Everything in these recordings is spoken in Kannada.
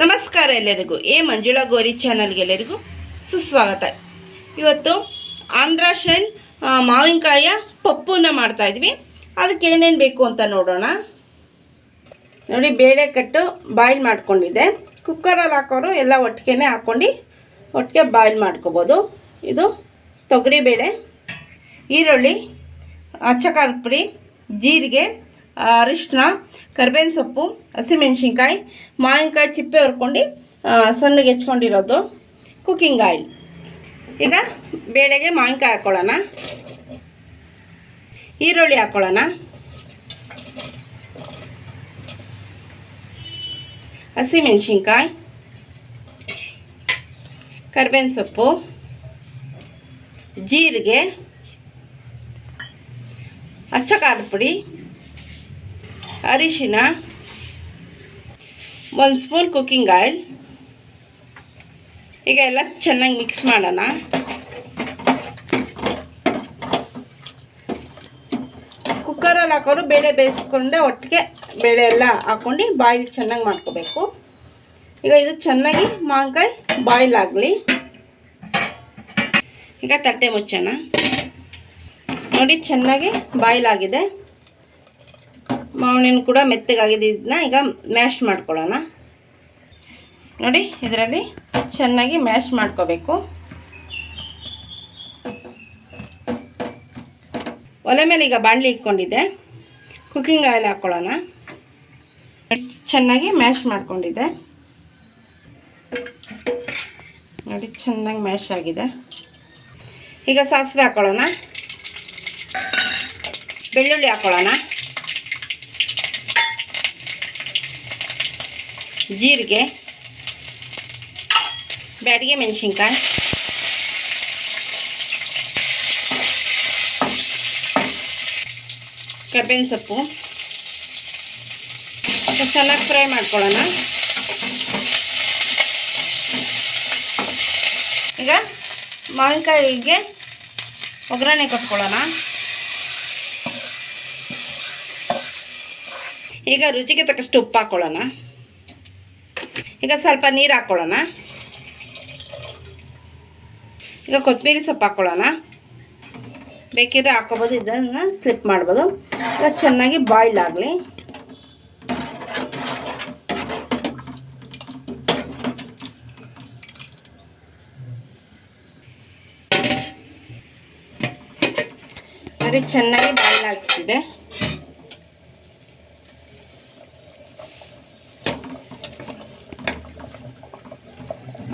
ನಮಸ್ಕಾರ ಎಲ್ಲರಿಗೂ. ಎ ಮಂಜುಳಾ ಗೋರಿ ಚಾನಲ್ಗೆ ಎಲ್ಲರಿಗೂ ಸುಸ್ವಾಗತ. ಇವತ್ತು ಆಂಧ್ರ ಶೈನ್ ಮಾವಿನಕಾಯಿಯ ಪಪ್ಪುನ ಮಾಡ್ತಾ ಇದ್ವಿ. ಅದಕ್ಕೆ ಏನೇನು ಬೇಕು ಅಂತ ನೋಡೋಣ. ನೋಡಿ ಬೇಳೆ ಕಟ್ಟು ಬಾಯ್ಲ್ ಮಾಡ್ಕೊಂಡಿದ್ದೆ. ಕುಕ್ಕರಲ್ಲಿ ಹಾಕೋರು ಎಲ್ಲ ಒಟ್ಟಿಗೆ ಹಾಕ್ಕೊಂಡು ಒಟ್ಟಿಗೆ ಬಾಯ್ಲ್ ಮಾಡ್ಕೋಬೋದು. ಇದು ತೊಗರಿಬೇಳೆ, ಈರುಳ್ಳಿ, ಅಚ್ಚ ಖಾರದ ಪುಡಿ, ಜೀರಿಗೆ ಅರಿಶಿನ ಕರ್ಬೇವಿನ ಸೊಪ್ಪು ಹಸಿಮೆಣ್ಸಿನ್ಕಾಯಿ ಮಾವಿನಕಾಯಿ ಚಿಪ್ಪೆ ಹುರ್ಕೊಂಡು ಸಣ್ಣಗೆ ಹೆಚ್ಕೊಂಡಿರೋದು ಕುಕ್ಕಿಂಗ್ ಆಯಿಲ್ ಈಗ ಬೇಳೆಗೆ ಮಾವಿನಕಾಯಿ ಹಾಕ್ಕೊಳ್ಳೋಣ ಈರುಳ್ಳಿ ಹಾಕ್ಕೊಳ್ಳೋಣ ಹಸಿಮೆಣ್ಸಿನ್ಕಾಯಿ ಕರ್ಬೇವಿನ ಸೊಪ್ಪು, ಜೀರಿಗೆ, ಅಚ್ಚ ಖಾರದ ಪುಡಿ ಅರಿಶಿನ, ಒಂದು ಸ್ಪೂನ್ ಕುಕ್ಕಿಂಗ್ ಆಯಿಲ್ ಈಗ ಎಲ್ಲ ಚೆನ್ನಾಗಿ ಮಿಕ್ಸ್ ಮಾಡೋಣ. ಕುಕ್ಕರಲ್ಲಿ ಹಾಕೋರು ಬೇಳೆ ಬೇಯಿಸ್ಕೊಂಡೆ ಒಟ್ಟಿಗೆ ಬೇಳೆ ಎಲ್ಲ ಹಾಕ್ಕೊಂಡು ಬಾಯ್ಲ್ ಚೆನ್ನಾಗಿ ಮಾಡ್ಕೋಬೇಕು. ಈಗ ಇದು ಚೆನ್ನಾಗಿ ಮಾವಿನಕಾಯಿ ಬಾಯ್ಲ್ ಆಗಲಿ. ಈಗ ತಟ್ಟೆ ಮುಚ್ಚೋಣ. ನೋಡಿ ಚೆನ್ನಾಗಿ ಬಾಯ್ಲ್ ಆಗಿದೆ. ಮಾವಿನ ಕೂಡ ಮೆತ್ತಗಾಗಿದೆ. ಇದನ್ನ ಈಗ ಮ್ಯಾಶ್ ಮಾಡ್ಕೊಳ್ಳೋಣ. ನೋಡಿ, ಇದರಲ್ಲಿ ಚೆನ್ನಾಗಿ ಮ್ಯಾಶ್ ಮಾಡ್ಕೋಬೇಕು. ಒಲೆ ಮೇಲೆ ಈಗ ಬಾಣಲಿ ಇಟ್ಕೊಂಡಿದ್ದೆ. ಕುಕ್ಕಿಂಗ್ ಆಯಿಲ್ ಹಾಕ್ಕೊಳ್ಳೋಣ ಚೆನ್ನಾಗಿ ಮ್ಯಾಶ್ ಮಾಡ್ಕೊಂಡಿದ್ದೆ. ನೋಡಿ, ಚೆನ್ನಾಗಿ ಮ್ಯಾಶ್ ಆಗಿದೆ. ಈಗ ಸಾಸಿವೆ ಹಾಕ್ಕೊಳ್ಳೋಣ ಬೆಳ್ಳುಳ್ಳಿ ಹಾಕ್ಕೊಳ್ಳೋಣ ಜೀರಿಗೆ, ಬ್ಯಾಡಿಗೆ ಮೆಣಸಿನ್ಕಾಯಿ, ಕರ್ಬೇವಿನ ಸೊಪ್ಪು. ಚೆನ್ನಾಗಿ ಫ್ರೈ ಮಾಡ್ಕೊಳ್ಳೋಣ. ಈಗ ಮಾವಿನಕಾಯಿಗೆ ಒಗ್ಗರಣೆ ಕೊಟ್ಕೊಳ್ಳೋಣ. ಈಗ ರುಚಿಗೆ ತಕ್ಕಷ್ಟು ಉಪ್ಪು ಹಾಕ್ಕೊಳ್ಳೋಣ ಈಗ ಸ್ವಲ್ಪ ನೀರು ಹಾಕ್ಕೊಳ್ಳೋಣ ಈಗ ಕೊತ್ತಂಬರಿ ಸೊಪ್ಪು ಹಾಕ್ಕೊಳ್ಳೋಣ ಬೇಕಿದ್ರೆ ಹಾಕೋಬೋದು ಇದನ್ನು ಸ್ಲಿಪ್ ಮಾಡ್ಬೋದು. ಈಗ ಚೆನ್ನಾಗಿ ಬಾಯ್ಲ್ ಆಗಲಿ. ಚೆನ್ನಾಗಿ ಬಾಯ್ಲ್ ಆಗ್ತಿದೆ.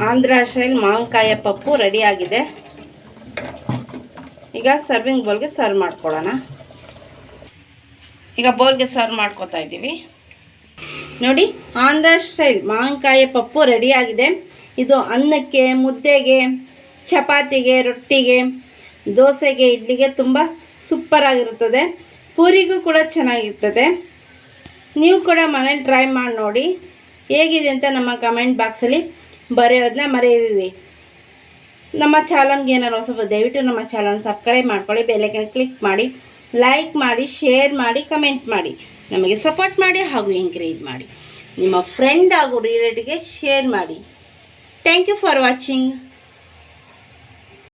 ಆಂಧ್ರ ಸ್ಟೈಲ್ ಮಾವಿನಕಾಯ ಪಪ್ಪು ರೆಡಿಯಾಗಿದೆ ಈಗ ಸರ್ವಿಂಗ್ ಬೌಲ್ಗೆ ಸರ್ವ್ ಮಾಡ್ಕೊಳ್ಳೋಣ. ಈಗ ಬೌಲ್ಗೆ ಸರ್ವ್ ಮಾಡ್ಕೊತಾ ಇದ್ದೀವಿ. ನೋಡಿ, ಆಂಧ್ರ ಸ್ಟೈಲ್ ಮಾವಿನಕಾಯಿ ಪಪ್ಪು ರೆಡಿಯಾಗಿದೆ ಇದು ಅನ್ನಕ್ಕೆ, ಮುದ್ದೆಗೆ, ಚಪಾತಿಗೆ, ರೊಟ್ಟಿಗೆ, ದೋಸೆಗೆ, ಇಡ್ಲಿಗೆ ತುಂಬ ಸೂಪರಾಗಿರುತ್ತದೆ ಪೂರಿಗೂ ಕೂಡ ಚೆನ್ನಾಗಿರ್ತದೆ. ನೀವು ಕೂಡ ಮನೇಲಿ ಟ್ರೈ ಮಾಡಿ ನೋಡಿ. ಹೇಗಿದೆ ಅಂತ ನಮ್ಮ ಕಮೆಂಟ್ ಬಾಕ್ಸಲ್ಲಿ ಬರೆಯೋದನ್ನ ಮರೆಯಿರಿ ನಮ್ಮ ಚಾನಲ್ಗೆ ಏನಾರು ಸ್ವಲ್ಪ ದಯವಿಟ್ಟು ನಮ್ಮ ಚಾನಲ್ ಸಬ್ಸ್ಕ್ರೈಬ್ ಮಾಡ್ಕೊಳ್ಳಿ ಬೆಲ್ಲೈಕನ್ ಕ್ಲಿಕ್ ಮಾಡಿ ಲೈಕ್ ಮಾಡಿ ಶೇರ್ ಮಾಡಿ ಕಮೆಂಟ್ ಮಾಡಿ. ನಮಗೆ ಸಪೋರ್ಟ್ ಮಾಡಿ ಹಾಗೂ ಎಂಕರೇಜ್ ಮಾಡಿ. ನಿಮ್ಮ ಫ್ರೆಂಡ್ ಹಾಗೂ ರಿಲೇಟಿವ್ಗೆ ಶೇರ್ ಮಾಡಿ. Thank you for watching